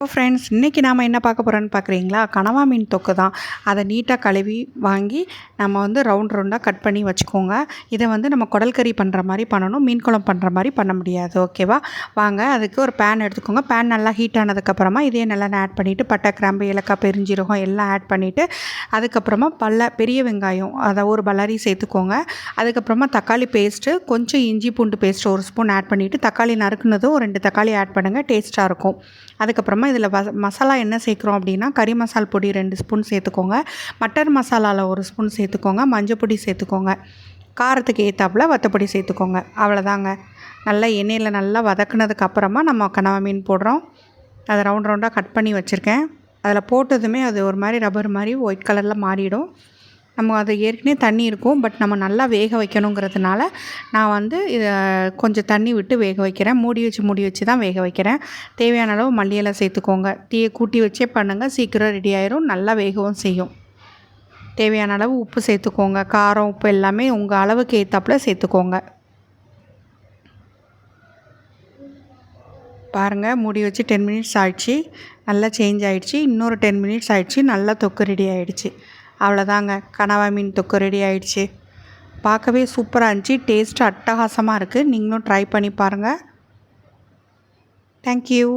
Hello friends இன்றைக்கி நாம் என்ன பார்க்க போகிறோன்னு பார்க்குறீங்களா? கனவா மீன் தொக்கு தான். அதை நீட்டாக கழுவி வாங்கி நம்ம வந்து ரவுண்ட் ரவுண்டாக கட் பண்ணி வச்சுக்கோங்க. இதை வந்து நம்ம குடல் கறி பண்ணுற மாதிரி பண்ணணும். மீன் குழம்பு பண்ணுற மாதிரி பண்ண முடியாது. ஓகேவா வாங்க அதுக்கு ஒரு பேன் எடுத்துக்கோங்க. பேன் நல்லா ஹீட் ஆனதுக்கப்புறமா இதே நல்லா ஆட் பண்ணிவிட்டு பட்டை கிராம்பு ஏலக்காய் பெருஞ்சீரகம் எல்லாம் ஆட் பண்ணிவிட்டு அதுக்கப்புறமா பல்ல பெரிய வெங்காயம் அதை ஒரு பல்லாரி சேர்த்துக்கோங்க. அதுக்கப்புறமா தக்காளி பேஸ்ட்டு கொஞ்சம் இஞ்சி பூண்டு பேஸ்ட்டு ஒரு ஸ்பூன் ஆட் பண்ணிவிட்டு தக்காளி நறுக்குனதும் ரெண்டு தக்காளி ஆட் பண்ணுங்கள் டேஸ்ட்டாக இருக்கும். அதுக்கப்புறமா இதில் மசாலா என்ன சேர்க்குறோம் அப்படின்னா கறி மசால் பொடி ரெண்டு ஸ்பூன் சேர்த்துக்கோங்க. மட்டன் மசாலாவில் ஒரு ஸ்பூன் சேர்த்துக்கோங்க. மஞ்சள் பொடி சேர்த்துக்கோங்க. காரத்துக்கு ஏற்றாப்புல வத்தப்பொடி சேர்த்துக்கோங்க. அவ்வளோதாங்க. நல்லா எண்ணெயில் நல்லா வதக்குனதுக்கு அப்புறமா நம்ம கனவா மீன் போடுறோம். அதை ரவுண்ட் ரவுண்டாக கட் பண்ணி வச்சுருக்கேன். அதில் போட்டதுமே அது ஒரு மாதிரி ரப்பர் மாதிரி ஒயிட் கலரில் மாறிடும். நம்ம அது ஏற்கனவே தண்ணி இருக்கும் பட் நம்ம நல்லா வேக வைக்கணுங்கிறதுனால நான் வந்து இதை கொஞ்சம் தண்ணி விட்டு வேக வைக்கிறேன். மூடி வச்சு மூடி வச்சு தான் வேக வைக்கிறேன். தேவையான அளவு மல்லியெல்லாம் சேர்த்துக்கோங்க. தீயை கூட்டி வச்சே பண்ணுங்கள் சீக்கிரம் ரெடி ஆயிரும் நல்லா வேகவும் செய்யும். தேவையான அளவு உப்பு சேர்த்துக்கோங்க. காரம் உப்பு எல்லாமே உங்கள் அளவுக்கு ஏற்றாப்புல சேர்த்துக்கோங்க. பாருங்கள் மூடி வச்சு டென் மினிட்ஸ் ஆயிடுச்சு. நல்லா சேஞ்ச் ஆகிடுச்சு இன்னொரு டென் மினிட்ஸ் ஆகிடுச்சு நல்லா தொக்கு ரெடி ஆகிடுச்சு அவ்வளோதாங்க. கனவா மீன் தொக்கு ரெடி ஆயிடுச்சு. பார்க்கவே சூப்பராக இருந்துச்சு. டேஸ்ட்டு அட்டகாசமாக இருக்குது நீங்களும் ட்ரை பண்ணி பாருங்கள் தேங்க்யூ